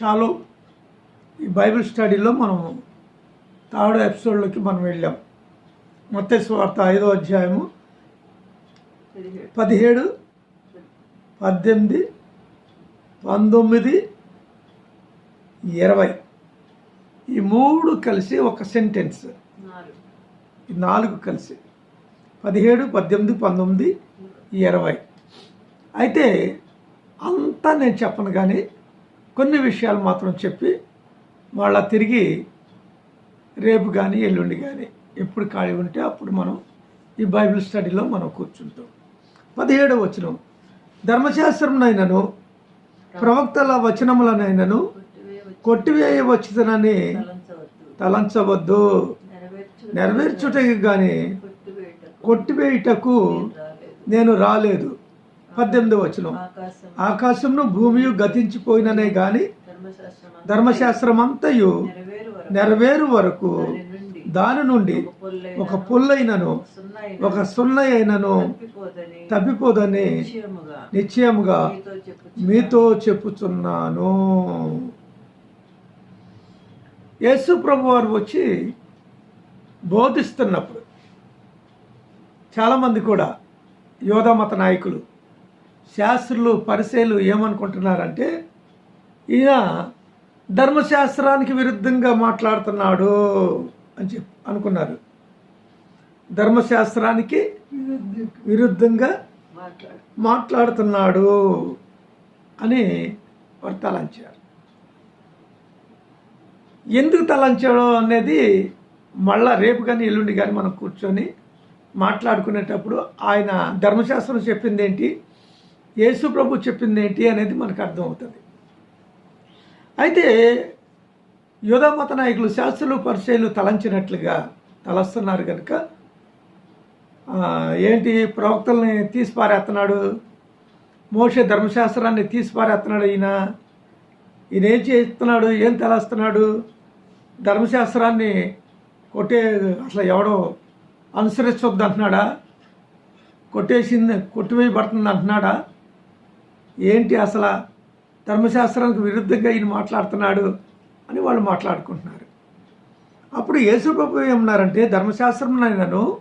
Shallow ఈ Bible స్టడీలో మనం థర్డ్ ఎపిసోడ్లోకి మనం వెళ్ళాం. మొత్త స్వార్థ ఐదో అధ్యాయము పదిహేడు పద్దెనిమిది పంతొమ్మిది ఇరవై. ఈ మూడు కలిసి ఒక సెంటెన్స్. ఈ నాలుగు కలిసి. పదిహేడు పద్దెనిమిది పంతొమ్మిది ఇరవై. అయితే అంతా నేను చెప్పను కానీ కొన్ని విషయాలు మాత్రం చెప్పి మళ్ళా తిరిగి రేపు కానీ ఎల్లుండి కానీ ఎప్పుడు ఖాళీ ఉంటే అప్పుడు మనం ఈ బైబిల్ స్టడీలో మనం కూర్చుంటాం. పదిహేడవ వచనం. ధర్మశాస్త్రంనైనను ప్రవక్తల వచనములనైనను కొట్టివేయవచ్చునని తలంచవద్దు. తలంచవద్దు నెరవేర్చుటకి కానీ కొట్టివేయుటకు నేను రాలేదు. పద్దెనిమిది ఆకాశం. ఆకాశంను భూమి గతించిపోయిననే గాని ధర్మశాస్త్రం అంతయు నెరవేరు వరకు దాని నుండి ఒక పొల్లైన ఒక పుల్లైనను ఒక సున్న అయినను తప్పిపోదని నిశ్చయముగా మీతో చెప్పు మీతో చెప్పుచున్నాను. యేసు ప్రభు వారు వచ్చి బోధిస్తున్నప్పుడు చాలామంది కూడా యోధమత నాయకులు శాస్త్రులు పరిశీలు ఏమనుకుంటున్నారంటే ఈయన ధర్మశాస్త్రానికి విరుద్ధంగా మాట్లాడుతున్నాడు అని చెప్పి అనుకున్నారు. ధర్మశాస్త్రానికి విరుద్ధంగా మాట్లాడు మాట్లాడుతున్నాడు అని వారు తలంచారు. ఎందుకు తలంచాడో అనేది మళ్ళా రేపు కానీ ఎల్లుండి కానీ మనం కూర్చొని మాట్లాడుకునేటప్పుడు ఆయన ధర్మశాస్త్రం చెప్పింది ఏంటి యేసు ప్రభు చెప్పింది ఏంటి అనేది మనకు అర్థమవుతుంది. అయితే యోధమత నాయకులు శాస్త్రులు పరిచయలు తలంచినట్లుగా తలస్తున్నారు కనుక ఏంటి ప్రవక్తల్ని తీసి పారేస్తున్నాడు మోసే ధర్మశాస్త్రాన్ని తీసి పారేస్తున్నాడు ఈయన. ఈయన ఏం చేస్తున్నాడు? ఏం తలస్తున్నాడు? ధర్మశాస్త్రాన్ని కొట్టే అసలు ఎవడో అనుసరించొద్దు అంటున్నాడా కొట్టేసింది కొట్టివేయబడుతుంది అంటున్నాడా ఏంటి అసలు ధర్మశాస్త్రానికి విరుద్ధంగా ఈయన మాట్లాడుతున్నాడు అని వాళ్ళు మాట్లాడుకుంటున్నారు. అప్పుడు యేసుప్రభు ఏమన్నారంటే ధర్మశాస్త్రంనైనను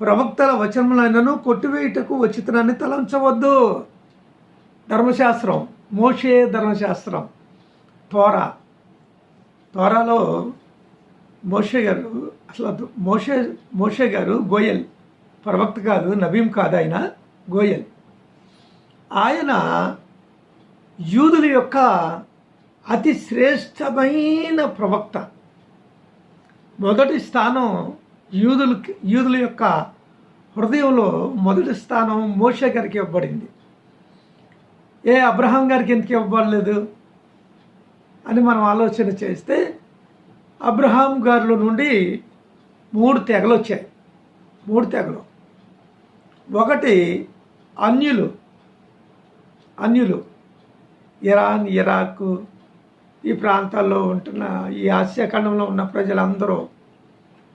ప్రవక్తల వచనములైనను కొట్టివేయుటకు వచ్చితనాన్ని తలంచవద్దు. ధర్మశాస్త్రం మోషే ధర్మశాస్త్రం తోరా. తోరాలో మోషే గారు అసలు మోషే మోషే గారు గోయల్ ప్రవక్త కాదు నబీం కాదు ఆయన గోయల్. ఆయన యూదుల యొక్క అతి శ్రేష్టమైన ప్రవక్త. మొదటి స్థానం యూదులు యూదుల యొక్క హృదయంలో మొదటి స్థానం మోషే గారికి ఇవ్వబడింది. ఏ అబ్రహాం గారికి ఎందుకు ఇవ్వబడలేదు అని మనం ఆలోచన చేస్తే అబ్రహాం గారిలో నుండి మూడు తెగలు వచ్చాయి. మూడు తెగలు. ఒకటి అన్యులు. అన్యులు. ఇరాన్ ఇరాక్ ఈ ప్రాంతాల్లో ఉంటున్న ఈ ఆసియా ఖండంలో ఉన్న ప్రజలందరూ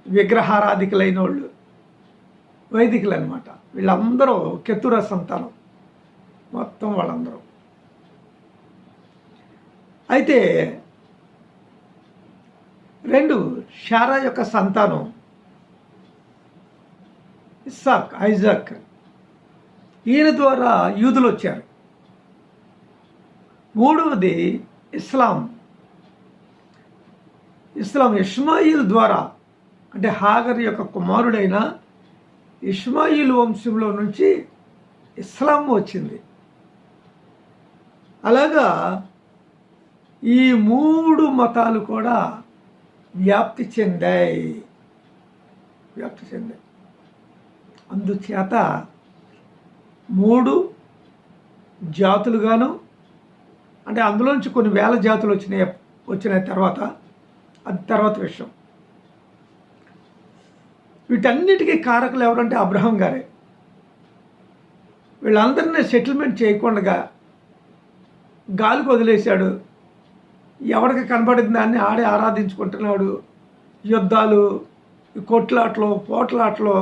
విగ్రహారాధికులైన వాళ్ళు వైదికులు అనమాట వీళ్ళందరూ కెతుర సంతానం మొత్తం వాళ్ళందరూ. అయితే రెండు షారా యొక్క సంతానం ఇస్సాక్ ఐజాక్. ఈయన ద్వారా యూదులు వచ్చారు. మూడవది ఇస్లాం. ఇస్లాం ఇస్మాయిల్ ద్వారా అంటే హాగర్ యొక్క కుమారుడైన ఇస్మాయిల్ వంశంలో నుంచి ఇస్లాం వచ్చింది. అలాగా ఈ మూడు మతాలు కూడా వ్యాప్తి చెందాయి. వ్యాప్తి చెందాయి. అందుచేత మూడు జాతులుగాను అంటే అందులోంచి కొన్ని వేల జాతులు వచ్చినాయి వచ్చిన తర్వాత అది తర్వాత విషయం. వీటన్నిటికీ కారకులు ఎవరంటే అబ్రహం గారే. వీళ్ళందరినీ సెటిల్మెంట్ చేయకుండా గాలికి వదిలేశాడు. ఎవరికి కనబడిన దాన్ని ఆడే ఆరాధించుకుంటున్నాడు. యుద్ధాలు ఈ కొట్లాట్లు పోట్లాట్లు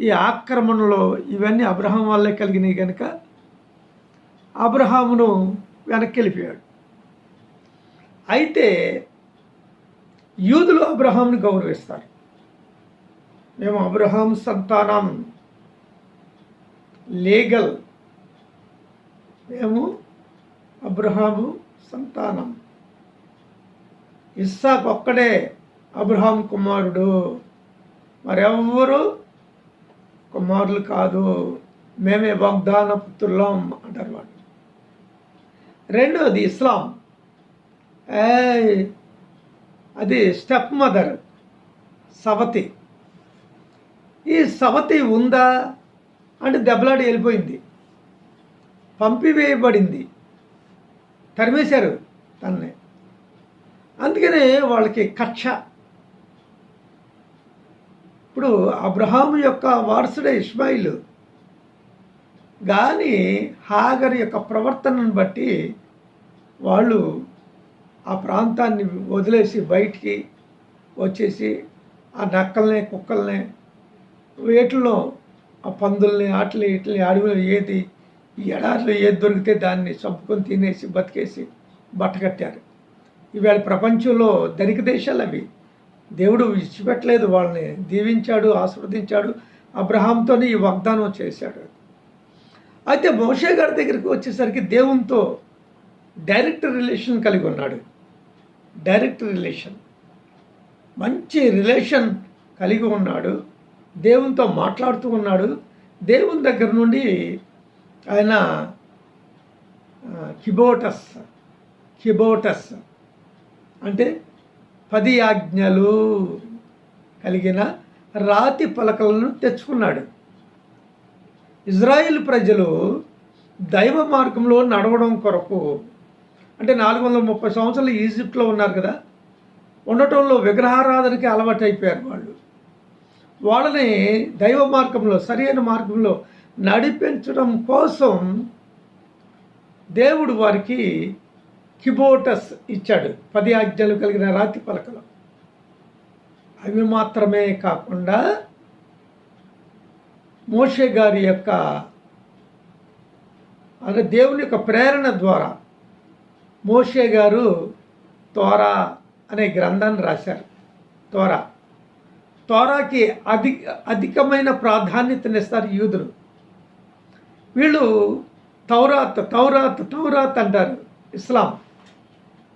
ఈ ఆక్రమణలు ఇవన్నీ అబ్రహం వల్లే కలిగినాయి కనుక అబ్రహామును వెనక్కి వెళ్ళిపోయాడు అయితే యూదులు అబ్రహాంని గౌరవిస్తారు. మేము అబ్రహాం సంతానం లీగల్. మేము అబ్రహాము సంతానం. ఇస్సాక్ ఒక్కడే అబ్రహాం కుమారుడు. మరెవ్వరు కుమారులు కాదు. మేమే వాగ్దాన పుత్రులం అంటారు వాళ్ళు. రెండవది ఇస్లాం. అది స్టెప్ మదర్ సవతి. ఈ సవతి ఉందా? అంటే దెబ్బలాడి వెళ్ళిపోయింది. పంపివేయబడింది. తరిమేశారు తన్ని. అందుకనే వాళ్ళకి కక్ష. ఇప్పుడు అబ్రహాం యొక్క వారసుడే ఇస్మాయిల్ కానీ హాగర్ యొక్క ప్రవర్తనను బట్టి వాళ్ళు ఆ ప్రాంతాన్ని వదిలేసి బయటికి వచ్చేసి ఆ నక్కల్ని కుక్కల్ని వేటిలో ఆ పందుల్ని ఆటలు ఇట్లని అడవిలో ఏది ఈ ఎడారిలో ఏది దొరికితే దాన్ని చంపుకొని తినేసి బతికేసి బట్టకట్టారు ఇవాళ ప్రపంచంలో ధనిక దేశాలు అవి. దేవుడు విడిచిపెట్టలేదు వాళ్ళని. దీవించాడు ఆస్వాదించాడు అబ్రహాంతోనే ఈ వాగ్దానం చేశాడు. అయితే మోషే గారి దగ్గరికి వచ్చేసరికి దేవునితో డైరెక్ట్ రిలేషన్ కలిగి ఉన్నాడు. డైరెక్ట్ రిలేషన్ మంచి రిలేషన్ కలిగి ఉన్నాడు. దేవునితో మాట్లాడుతూ ఉన్నాడు. దేవుని దగ్గర నుండి ఆయన కిబోటస్ కిబోటస్ అంటే పది ఆజ్ఞలు కలిగిన రాతి పలకలను తెచ్చుకున్నాడు. ఇజ్రాయిల్ ప్రజలు దైవ మార్గంలో నడవడం కొరకు అంటే నాలుగు వందల ముప్పై సంవత్సరాలు ఈజిప్ట్లో ఉన్నారు కదా ఉండటంలో విగ్రహారాధనకి అలవాటు అయిపోయారు వాళ్ళు. వాళ్ళని దైవ మార్గంలో సరైన మార్గంలో నడిపించడం కోసం దేవుడు వారికి కిబోటస్ ఇచ్చాడు. పది ఆజ్ఞలు కలిగిన రాతి పలకలు. అవి మాత్రమే కాకుండా మోషే గారి యొక్క అంటే దేవుని యొక్క ప్రేరణ ద్వారా మోషే గారు తోరా అనే గ్రంథాన్ని రాశారు. తోరా. తోరాకి అధిక అధికమైన ప్రాధాన్యతనిస్తారు యూదులు. వీళ్ళు తౌరాత్ తౌరాత్ తౌరాత్ అంటారు ఇస్లాం.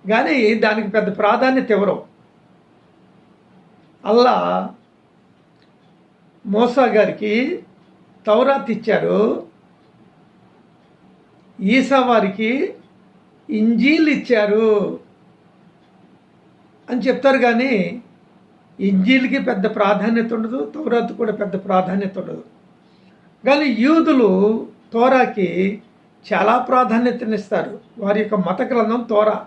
కానీ దానికి పెద్ద ప్రాధాన్యత ఎవరు? అల్లా మోసా గారికి తౌరాత్ ఇచ్చారు ఈసా వారికి ఇంజీల్ ఇచ్చారు. అని చెప్తారు కానీ ఇంజీల్కి పెద్ద ప్రాధాన్యత ఉండదు తౌరాత్ కూడా పెద్ద ప్రాధాన్యత ఉండదు. కానీ యూదులు తోరాకి చాలా ప్రాధాన్యతనిస్తారు వారి యొక్క మత గ్రంథం తోరా.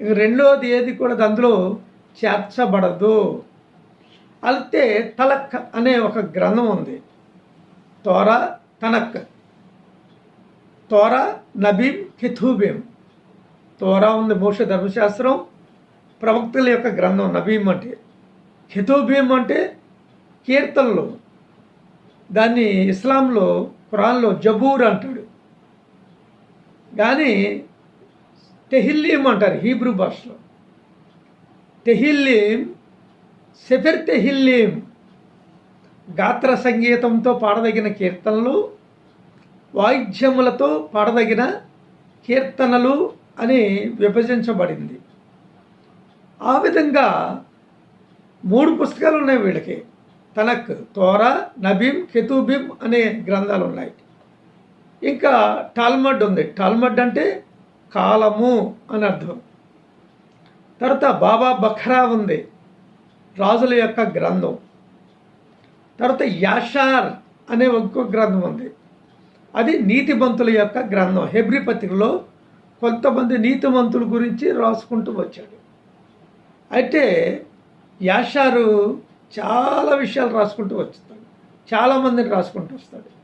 ఇక రెండోది ఏది కూడా అందులో చేర్చబడదు. అయితే తలక్ అనే ఒక గ్రంథం ఉంది. తోరా తనక్ తోరా నబీం కిథూబీం తోరా ఉంది మోష ధర్మశాస్త్రం ప్రవక్తల యొక్క గ్రంథం నబీం అంటే హితోబీం అంటే కీర్తనలు దాన్ని ఇస్లాంలో ఖురాన్లో జబూర్ అంటాడు కానీ తెహిల్లీం అంటారు హీబ్రూ భాషలో టెహిల్లీం సెఫెర్ తెహిల్లీం గాత్ర సంగీతంతో పాడదగిన కీర్తనలు వాయిద్యములతో పాడదగిన కీర్తనలు అని విభజించబడింది. ఆ విధంగా మూడు పుస్తకాలు ఉన్నాయి వీళ్ళకి. తనక్ తోరా నబీం కెతుబీం అనే గ్రంథాలు ఉన్నాయి. ఇంకా టాల్మడ్ ఉంది. టాల్మడ్ అంటే కాలము అని అర్థం. తర్వాత బాబా బఖ్రా ఉంది. రాజుల యొక్క గ్రంథం. తర్వాత యాషార్ అనే ఇంకో గ్రంథం ఉంది. అది నీతిమంతుల యొక్క గ్రంథం. హెబ్రి పత్రికలో కొంతమంది నీతిమంతుల గురించి రాసుకుంటూ వచ్చాడు. అయితే యాషారు చాలా విషయాలు రాసుకుంటూ వస్తాడు. చాలామందిని రాసుకుంటూ వస్తాడు.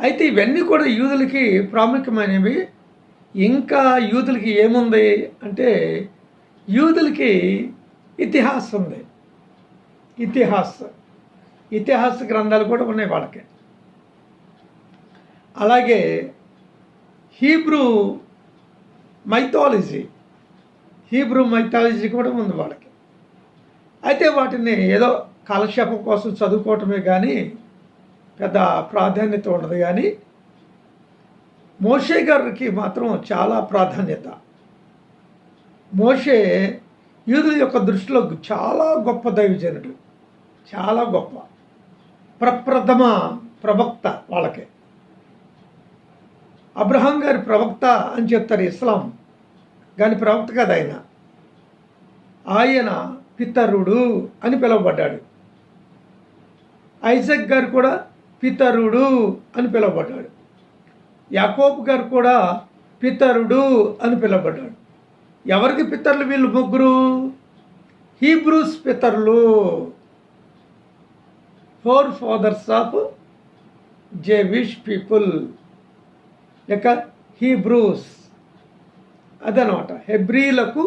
అయితే ఇవన్నీ కూడా యూదులకి ప్రాముఖ్యమైనవి. ఇంకా యూదులకి ఏముంది అంటే యూదులకి ఇతిహాసం ఉంది. ఇతిహాసం. ఇతిహాస గ్రంథాలు కూడా ఉన్నాయి వాళ్ళకి. అలాగే హీబ్రూ మైథాలజీ హీబ్రూ మైథాలజీ కూడా ఉంది వాళ్ళకి. అయితే వాటిని ఏదో కాలక్షేపం కోసం చదువుకోవటమే కానీ పెద్ద ప్రాధాన్యత ఉండదు కానీ మోషే గారికి మాత్రం చాలా ప్రాధాన్యత. మోషే యూదుల యొక్క దృష్టిలో చాలా గొప్ప దైవజనుడు. చాలా గొప్ప. ప్రప్రథమ ప్రవక్త వాళ్ళకి. అబ్రహాం గారి ప్రవక్త అని చెప్తారు ఇస్లాం. కానీ ప్రవక్త కదా ఆయన. ఆయన పితరుడు అని పిలువబడ్డాడు. ఐజక్ గారు కూడా పితరుడు అని పిలువబడ్డాడు. యాకోబ్ గారు కూడా పితరుడు అని పిలువబడ్డాడు. ఎవరికి పితరులు వీళ్ళు ముగ్గురు? హీబ్రూస్ పితరులు. Four fathers of Jewish people ఇక హీబ్రూస్ అదనమాట హెబ్రీలకు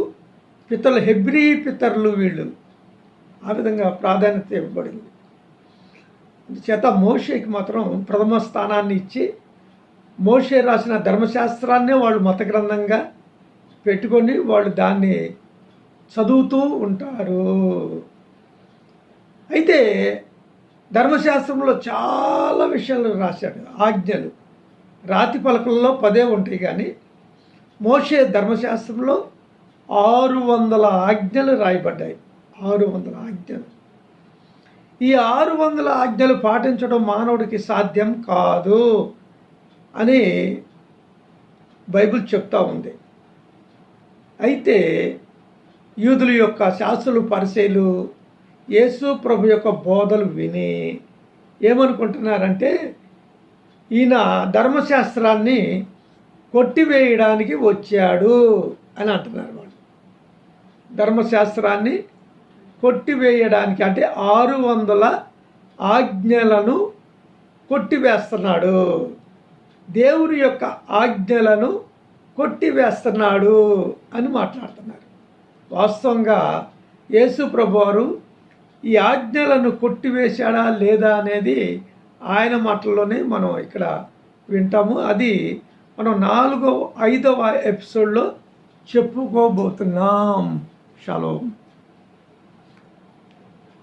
పితరులు హెబ్రీ పితరులు వీళ్ళు. ఆ విధంగా ప్రాధాన్యత ఇవ్వబడింది. చేత మోషేకి మాత్రం ప్రథమ స్థానాన్ని ఇచ్చి మోషే రాసిన ధర్మశాస్త్రాన్నే వాళ్ళు మత గ్రంథంగా పెట్టుకొని వాళ్ళు దాన్ని చదువుతూ ఉంటారు. అయితే ధర్మశాస్త్రంలో చాలా విషయాలు రాశాడు ఆజ్ఞలు. రాతి పలకల్లో పదే ఉంటాయి కానీ మోషే ధర్మశాస్త్రంలో ఆరు వందల ఆజ్ఞలు రాయబడ్డాయి. ఆరు వందల ఆజ్ఞలు. ఈ ఆరు వందల ఆజ్ఞలు పాటించడం మానవుడికి సాధ్యం కాదు అని బైబిల్ చెప్తా ఉంది. అయితే యూదుల యొక్క శాస్త్రులు పరిశీలు యేసు ప్రభు యొక్క బోధలు విని ఏమనుకుంటున్నారంటే ఈయన ధర్మశాస్త్రాన్ని కొట్టివేయడానికి వచ్చాడు అని అంటున్నారు వాళ్ళు. ధర్మశాస్త్రాన్ని కొట్టివేయడానికి అంటే ఆరు వందల ఆజ్ఞలను కొట్టివేస్తున్నాడు. దేవుని యొక్క ఆజ్ఞలను కొట్టివేస్తున్నాడు అని మాట్లాడుతున్నారు. వాస్తవంగా యేసు ప్రభువారు ఈ ఆజ్ఞలను కొట్టివేశాడా లేదా అనేది ఆయన మాటల్లోనే మనం ఇక్కడ వింటాము. అది మనం నాలుగో ఐదవ ఎపిసోడ్లో చెప్పుకోబోతున్నాం. షలోమ్